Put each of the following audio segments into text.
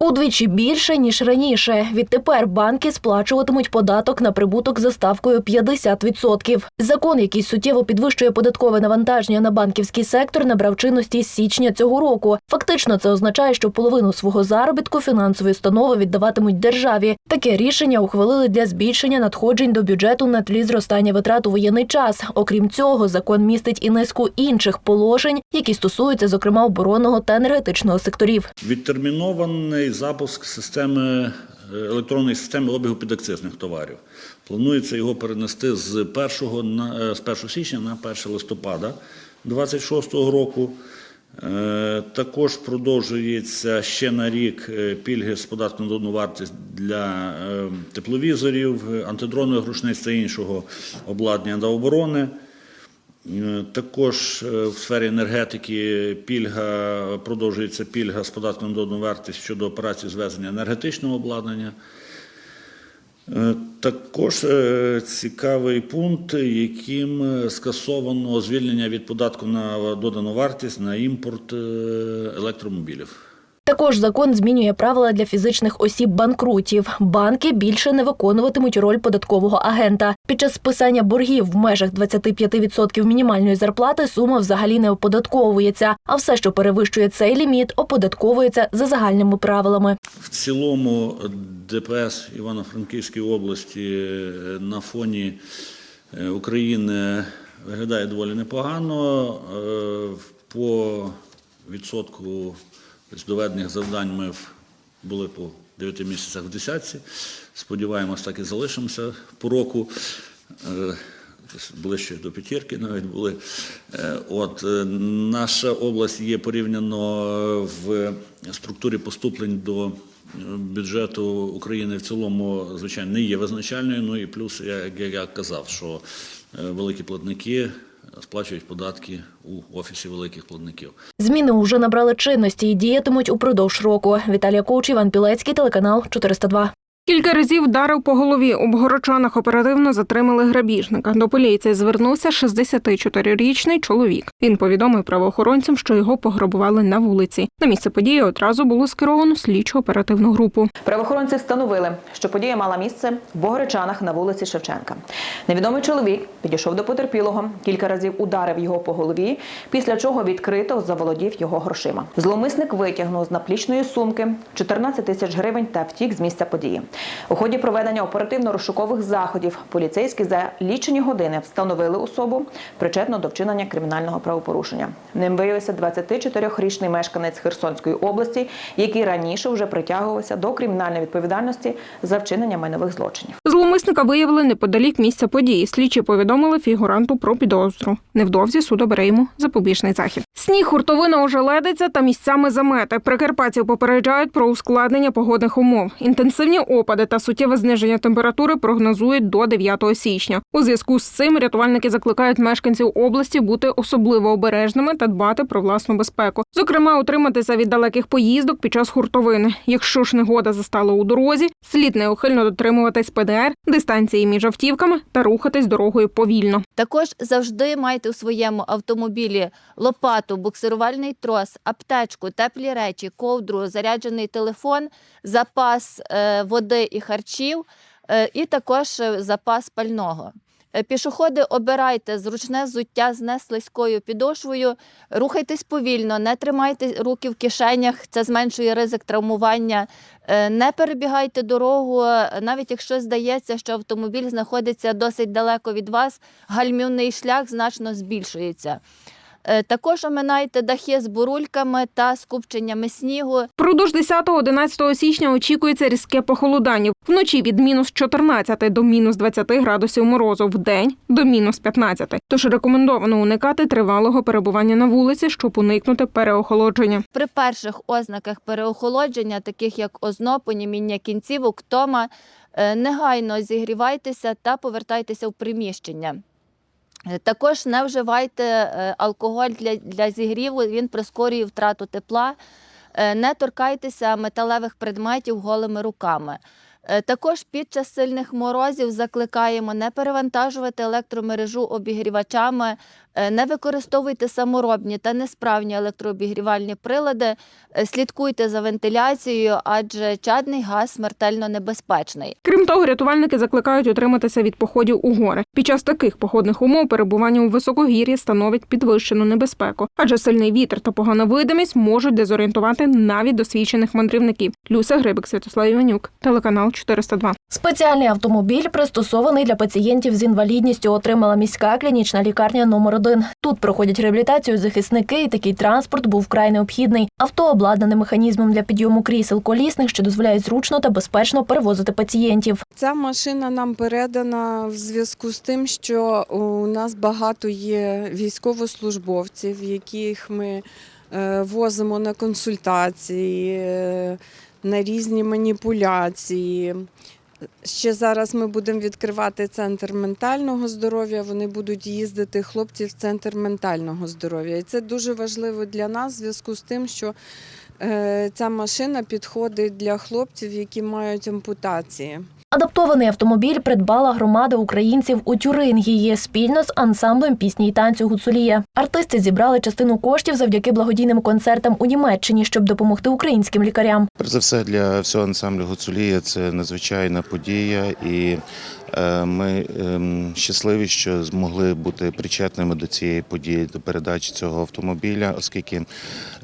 Удвічі більше ніж раніше. Відтепер банки сплачуватимуть податок на прибуток за ставкою 50%. Закон, який суттєво підвищує податкове навантаження на банківський сектор, набрав чинності з січня цього року. Фактично, це означає, що половину свого заробітку фінансові установи віддаватимуть державі. Таке рішення ухвалили для збільшення надходжень до бюджету на тлі зростання витрат у воєнний час. Окрім цього, закон містить і низку інших положень, які стосуються, зокрема, оборонного та енергетичного секторів. Відтермінований запуск системи е, електронної системи обігу підакцизних товарів. Планується його перенести з 1, на, е, з 1 січня на 1 листопада 2026 року. Е, Також продовжується ще на рік пільги з податку на додану вартість для тепловізорів, антидронових рушниць та іншого обладнання до оборони. Е, Також е, в сфері енергетики пільга продовжується пільга з податком на додану вартість щодо операцій звезення енергетичного обладнання. Е, Також цікавий пункт, яким скасовано звільнення від податку на додану вартість на імпорт електромобілів. Також закон змінює правила для фізичних осіб банкрутів. Банки більше не виконуватимуть роль податкового агента. Під час списання боргів в межах 25% мінімальної зарплати сума взагалі не оподатковується, а все, що перевищує цей ліміт, оподатковується за загальними правилами. В цілому ДПС Івано-Франківської області е, на фоні е, України виглядає доволі непогано. Е, По відсотку ось доведених завдань ми були по 9 місяцях в десятці. Сподіваємось, так і залишимося по року. Е, Ближче до п'ятірки навіть були. Е, От е, наша область є порівняно в структурі поступлень до бюджету України в цілому, звичайно, не є визначальною. Ну і плюс, як я казав, що великі платники сплачують податки у офісі великих платників. Зміни вже набрали чинності і діятимуть упродовж року. Віталія Коуч, Іван Пілецький, телеканал 402. Кілька разів вдарив по голові. У Богородчанах оперативно затримали грабіжника. До поліції звернувся 64-річний чоловік. Він повідомив правоохоронцям, що його пограбували на вулиці. На місце події одразу було скеровано слідчо оперативну групу. Правоохоронці встановили, що подія мала місце в Богоречанах на вулиці Шевченка. Невідомий чоловік підійшов до потерпілого, кілька разів ударив його по голові, після чого відкрито заволодів його грошима. Зловмисник витягнув з наплічної сумки 14 тисяч гривень та втік з місця події. У ході проведення оперативно-розшукових заходів поліцейські за лічені години встановили особу причетну до вчинення кримінального правопорушення. Ним виявився 24-річний мешканець Херсонської області, який раніше вже притягувався до кримінальної відповідальності за вчинення майнових злочинів. Зловмисника виявили неподалік місця події. Слідчі повідомили фігуранту про підозру. Невдовзі суд обере йому запобіжний захід. Сніг, хуртовина ожеледиться та місцями замети. Прикарпатців попереджають про ускладнення погодних умов. Інтенсивні опади та суттєве зниження температури прогнозують до 9 січня. У зв'язку з цим рятувальники закликають мешканців області бути особливо обережними та дбати про власну безпеку. Зокрема, утриматися від далеких поїздок під час хуртовини. Якщо ж негода застала у дорозі, слід неухильно дотримуватись ПДР, дистанції між автівками та рухатись дорогою повільно. Також завжди майте у своєму автомобілі лопату, буксирувальний трос, аптечку, теплі речі, ковдру, заряджений телефон, запас е, води і харчів, е, і також е, запас пального. Е, Пішоходи обирайте зручне взуття з неслизькою підошвою, рухайтесь повільно, не тримайте руки в кишенях, це зменшує ризик травмування. Е, Не перебігайте дорогу, е, навіть якщо здається, що автомобіль знаходиться досить далеко від вас, гальмівний шлях значно збільшується. Е, Також оминайте дахи з бурульками та скупченнями снігу. Впродовж 10-11 січня очікується різке похолодання. Вночі від мінус 14 до мінус 20 градусів морозу, в день до мінус 15. Тож рекомендовано уникати тривалого перебування на вулиці, щоб уникнути переохолодження. При перших ознаках переохолодження, таких як озноб, поніміння кінцівок, тома, е, негайно зігрівайтеся та повертайтеся в приміщення. Також не вживайте е, алкоголь для, для зігріву, він прискорює втрату тепла. Е, Не торкайтеся металевих предметів голими руками. Е, Також під час сильних морозів закликаємо не перевантажувати електромережу обігрівачами, Не використовуйте саморобні та несправні електрообігрівальні прилади. Е, Слідкуйте за вентиляцією, адже чадний газ смертельно небезпечний. Крім того, рятувальники закликають утриматися від походів у гори. Під час таких походних умов перебування у високогір'ї становить підвищену небезпеку, адже сильний вітер та погана видимість можуть дезорієнтувати навіть досвідчених мандрівників. Люся Грибик, Святослав Іванюк, телеканал 402. Спеціальний автомобіль, пристосований для пацієнтів з інвалідністю, отримала міська клінічна лікарня номер 1 Тут проходять реабілітацію захисники, і такий транспорт був вкрай необхідний. Авто обладнане механізмом для підйому крісел колісних, що дозволяє зручно та безпечно перевозити пацієнтів. Ця машина нам передана в зв'язку з тим, що у нас багато є військовослужбовців, яких ми е, возимо на консультації, е, на різні маніпуляції. Ще зараз ми будемо відкривати центр ментального здоров'я. Вони будуть їздити хлопці в центр ментального здоров'я. І це дуже важливо для нас в зв'язку з тим, що е, ця машина підходить для хлопців, які мають ампутації. Адаптований автомобіль придбала громада українців у Тюрингії спільно з ансамблем пісні й танцю Гуцулія. Артисти зібрали частину коштів завдяки благодійним концертам у Німеччині, щоб допомогти українським лікарям. Перш за все, для всього ансамблю Гуцулія це надзвичайна подія, і е, ми ем, щасливі, що змогли бути причетними до цієї події, до передачі цього автомобіля, оскільки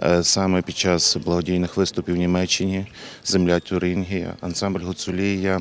е, саме під час благодійних виступів в Німеччині земля Тюрингія, ансамбль Гуцулія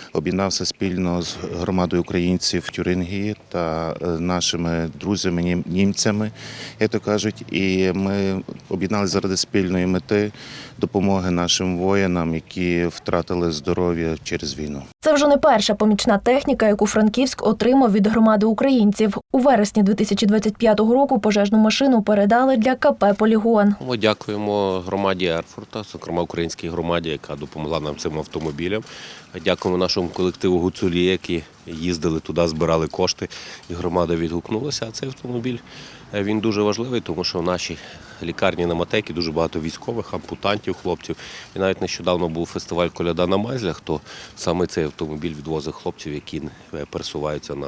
об'єднався спільно з громадою українців в Тюрингії та е, нашими друзями нім- німцями, як то кажуть, і ми об'єдналися заради спільної мети допомоги нашим воїнам, які втратили здоров'я через війну. Це вже не перша помічна техніка, яку Франківськ отримав від громади українців. У вересні 2025 року пожежну машину передали для КП Полігон. Ми дякуємо громаді Ерфурта, зокрема українській громаді, яка допомогла нам цим автомобілем. Дякуємо нашому колективу Гуцулі, які їздили туди, збирали кошти, і громада відгукнулася. А цей автомобіль він дуже важливий, тому що в нашій лікарні на Матекі дуже багато військових, ампутантів, хлопців. І навіть нещодавно був фестиваль Коляда на Майзлях, то саме цей автомобіль відвозив хлопців, які е, пересуваються на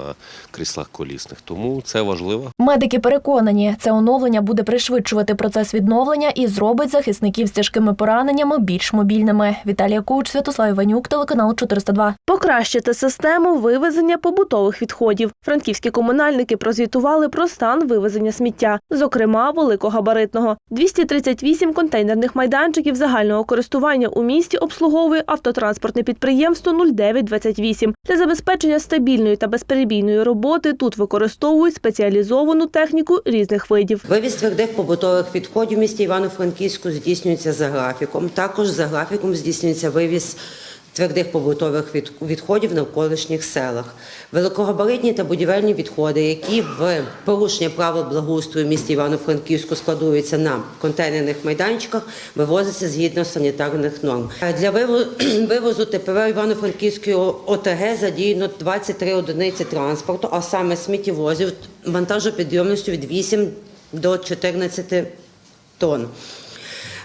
кріслах колісних. Тому це важливо. Медики переконані, це оновлення буде пришвидшувати процес відновлення і зробить захисників з тяжкими пораненнями більш мобільними. Віталія Куч, Святослав Іванюк, телеканал 402. Покращити систему вивезення побутових відходів. Франківські комунальники прозвітували про стан вивезення сміття, зокрема великогабаритного. 238 контейнерних майданчиків загального користування у місті обслуговує автотранспортне підприємство 0928. Для забезпечення стабільної та безперебійної роботи тут використовують спеціалізовану техніку різних видів. Вивіз твердих побутових відходів в місті Івано-Франківську здійснюється за графіком. Також за графіком здійснюється вивіз твердих побутових від- відходів навколишніх селах. Великогабаритні та будівельні відходи, які в порушення правил благоустрою місті Івано-Франківську складуються на контейнерних майданчиках, вивозяться згідно санітарних норм. Для вивозу ТПВ Івано-Франківської ОТГ задіяно 23 одиниці транспорту, а саме сміттєвозів вантажопідйомністю від 8 до 14 тонн.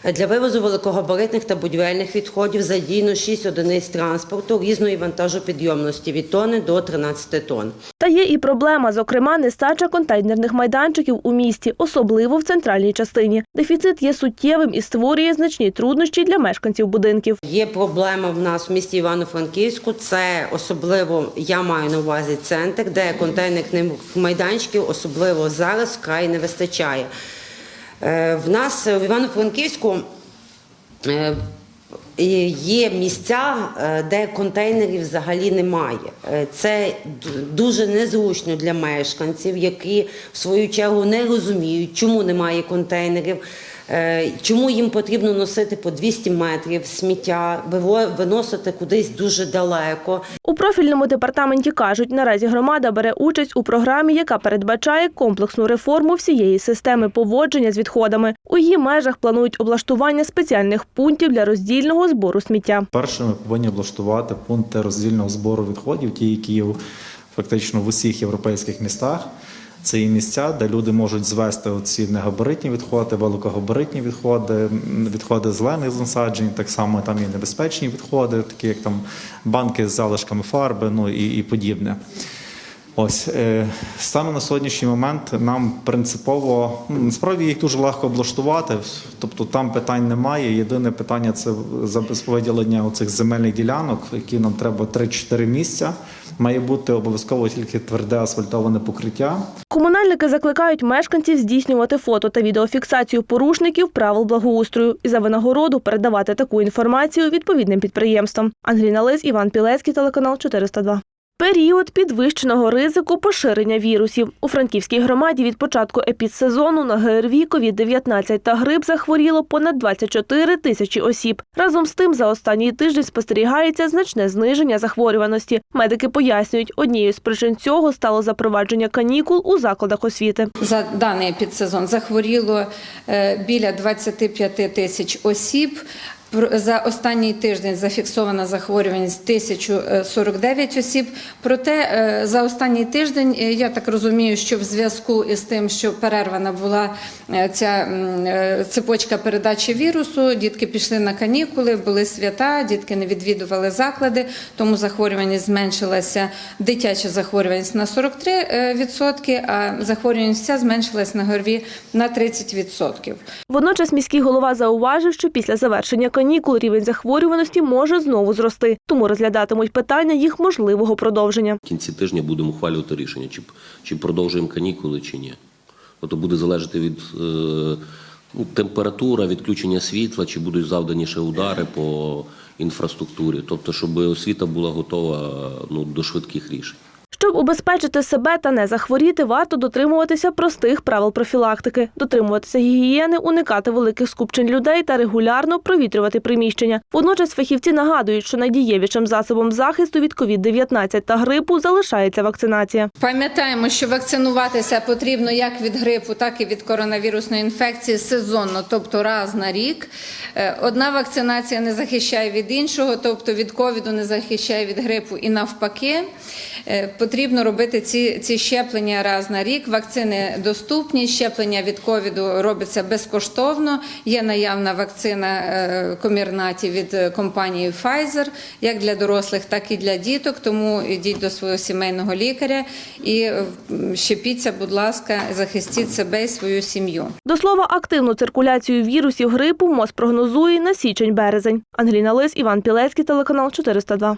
Для вивозу великогабаритних та будівельних відходів задіяно 6 одиниць транспорту різної вантажопідйомності від тонни до 13 тонн. Та є і проблема, зокрема, нестача контейнерних майданчиків у місті, особливо в центральній частині. Дефіцит є суттєвим і створює значні труднощі для мешканців будинків. Є проблема в нас в місті Івано-Франківську. Це особливо я маю на увазі центр, де контейнерних майданчиків особливо зараз вкрай не вистачає. Е, В нас в Івано-Франківську е, є місця, е, де контейнерів взагалі немає. Е, Це дуже незручно для мешканців, які в свою чергу не розуміють, чому немає контейнерів. Е, Чому їм потрібно носити по 200 метрів сміття, виносити кудись дуже далеко. У профільному департаменті кажуть, наразі громада бере участь у програмі, яка передбачає комплексну реформу всієї системи поводження з відходами. У її межах планують облаштування спеціальних пунктів для роздільного збору сміття. Перше, ми повинні облаштувати пункти роздільного збору відходів, ті, які є фактично в усіх європейських містах. Це і місця, де люди можуть звести ці негабаритні відходи, великогабаритні відходи, відходи зелених насаджень, так само там і небезпечні відходи, такі як там банки з залишками фарби, ну і, і подібне. Ось е, саме на сьогоднішній момент нам принципово ну, насправді їх дуже легко облаштувати, тобто там питань немає. Єдине питання це забез- виділення оцих земельних ділянок, які нам треба 3-4 місця. Має бути обов'язково тільки тверде асфальтоване покриття. Комунальники закликають мешканців здійснювати фото та відеофіксацію порушників правил благоустрою і за винагороду передавати таку інформацію відповідним підприємствам. Ангеліна Лис, Іван Пілецький, телеканал 402. Період підвищеного ризику поширення вірусів. У Франківській громаді від початку епідсезону на ГРВІ, COVID-19 та грип захворіло понад 24 тисячі осіб. Разом з тим, за останній тиждень спостерігається значне зниження захворюваності. Медики пояснюють, однією з причин цього стало запровадження канікул у закладах освіти. За даний підсезон захворіло е, біля 25 тисяч осіб. За останній тиждень зафіксована захворюваність 1049 осіб. Проте е, за останній тиждень е, я так розумію, що в зв'язку із тим, що перервана була е, ця е, цепочка передачі вірусу, дітки пішли на канікули, були свята, дітки не відвідували заклади, тому захворюваність зменшилася. Дитяча захворюваність на 43%, а захворюваність вся зменшилась на ГРВІ на 30%. Водночас міський голова зауважив, що після завершення канікул рівень захворюваності може знову зрости, тому розглядатимуть питання їх можливого продовження. В кінці тижня будемо ухвалювати рішення, чи, чи продовжуємо канікули, чи ні. Тобто буде залежати від е, ну, температура, відключення світла, чи будуть завдані ще удари по інфраструктурі. Тобто, щоб освіта була готова ну, до швидких рішень. Щоб убезпечити себе та не захворіти, варто дотримуватися простих правил профілактики, дотримуватися гігієни, уникати великих скупчень людей та регулярно провітрювати приміщення. Водночас фахівці нагадують, що найдієвішим засобом захисту від COVID-19 та грипу залишається вакцинація. Пам'ятаємо, що вакцинуватися потрібно як від грипу, так і від коронавірусної інфекції сезонно, тобто раз на рік. Е, Одна вакцинація не захищає від іншого, тобто від ковіду не захищає від грипу і навпаки. Е, Потрібно робити ці, ці щеплення раз на рік. Вакцини доступні. Щеплення від ковіду робиться безкоштовно. Є наявна вакцина е, комірнаті від е, компанії Pfizer, як для дорослих, так і для діток. Тому йдіть до свого сімейного лікаря і е, щепіться, будь ласка, захистіть себе і свою сім'ю. До слова, активну циркуляцію вірусів грипу МОЗ прогнозує на січень-березень. Ангеліна Лис, Іван Пілецький, телеканал 402.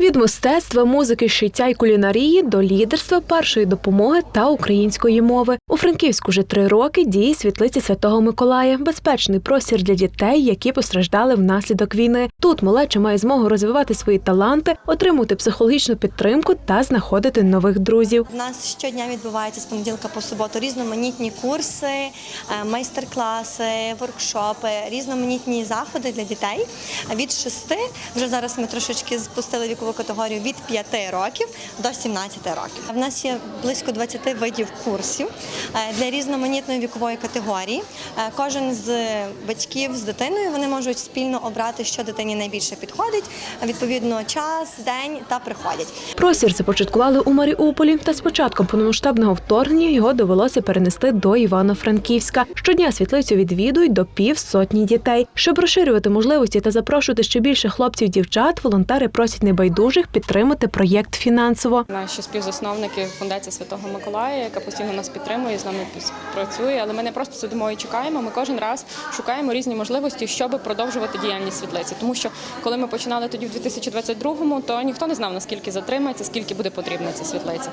Від мистецтва, музики, шиття й кулінарії до лідерства, першої допомоги та української мови. Франківську вже три роки діє світлиці Святого Миколая, безпечний простір для дітей, які постраждали внаслідок війни. Тут малеча має змогу розвивати свої таланти, отримувати психологічну підтримку та знаходити нових друзів. У нас щодня відбувається з понеділка по суботу різноманітні курси, е, майстер-класи, воркшопи, різноманітні заходи для дітей. Від 6, вже зараз ми трошечки спустили вікову категорію від 5 років до 17 років. В нас є близько 20 видів курсів для різноманітної вікової категорії. Е, Кожен з батьків з дитиною вони можуть спільно обрати, що дитині найбільше підходить. Відповідно, час, день та приходять. Простір започаткували у Маріуполі, та з початком повномасштабного вторгнення його довелося перенести до Івано-Франківська. Щодня світлицю відвідують до пів сотні дітей. Щоб розширювати можливості та запрошувати ще більше хлопців-дівчат, волонтери просять небайдужих підтримати проєкт фінансово. Наші співзасновники Фундація Святого Миколая, яка постійно нас підтримує, з нами працює. Але ми не просто сидимо і чекаємо. Ми кожен раз шукаємо різні можливості, щоб продовжувати діяльність світлиці. Тому що коли ми починали тоді в 2022-му, то ніхто не знав наскільки затримається, скільки буде потрібна ця світлиця.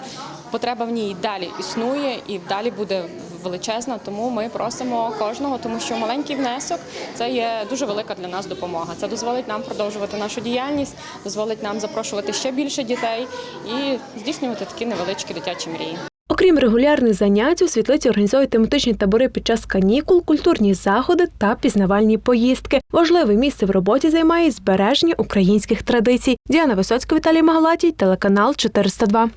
Потреба в ній далі існує і далі буде величезна. Тому ми просимо кожного, тому що маленький внесок це є дуже велика для нас допомога. Це дозволить нам продовжувати нашу діяльність, дозволить нам запрошувати ще більше дітей і здійснювати такі невеличкі дитячі мрії. Окрім регулярних занять, у світлиці організовують тематичні табори під час канікул, культурні заходи та пізнавальні поїздки. Важливе місце в роботі займає збереження українських традицій. Діана Висоцька, Віталій Магалатій, телеканал 402.